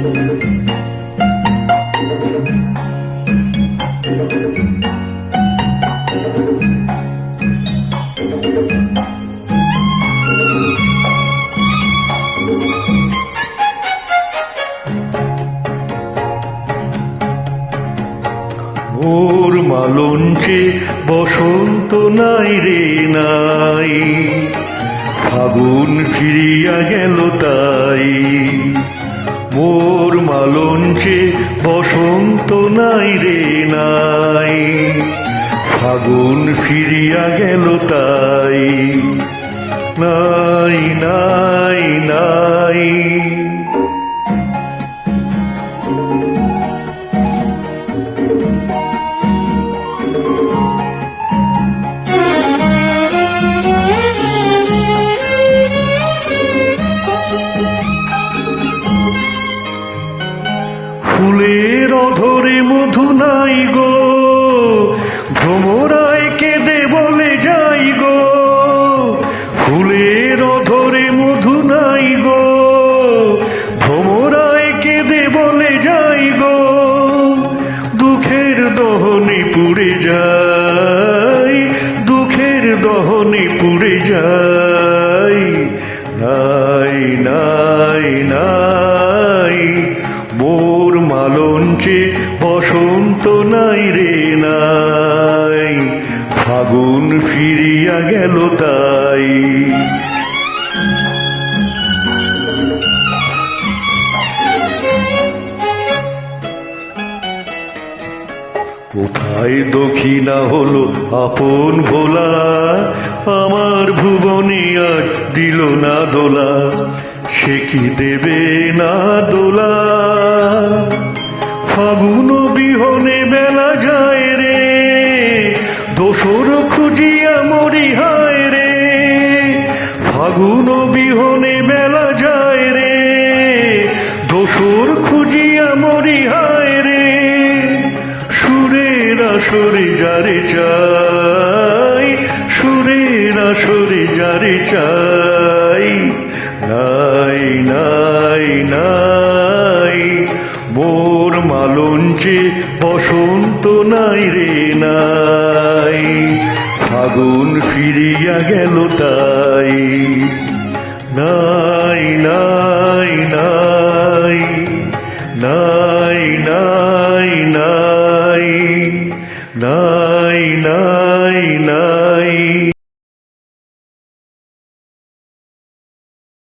মোর মালঞ্চে বসন্ত নাই রে নাই ফাগুন ফিরিয়া গেল তাই। মোর মালঞ্চে বসন্ত নাই রে নাই। ফাগুন ফিরিয়া গেল তাই। নাই নাই অধরে মধু নাই গো ভ্রমরায় কেঁদে বলে যাই গো, ফুলের অধরে মধু নাই গো ভ্রমরায় কেঁদে বলে যাই গো, দুঃখের দহনে পুড়ে যাই, দুঃখের দহনে পুড়ে যাই, নাই নাই নাই, মোর মালঞ্চে বসন্ত নাই রে নাই। ফাগুন ফিরিয়া গেল তাই। কোথায় দক্ষিণা হলো আপন ভোলা? আমার ভুবনে আজ দিল না দোলা। সে কি দেবে না দোলা? দোসর খুঁজিয়া মরি, হায় রে। ফাগুন বিহনে বেলা যায় রে। দোসর খুঁজিয়া মরি, হায় রে। সুরের আসরে যারে চাই, সুরের আসরে যারে চাই। নাই নাই নাই, মোর মালঞ্চে বসন্ত নাই রে, নাই। আগুন ফিরিয়া গেল তাই। নাই নাই নাই নাই নাই নাই নাই নাই নাই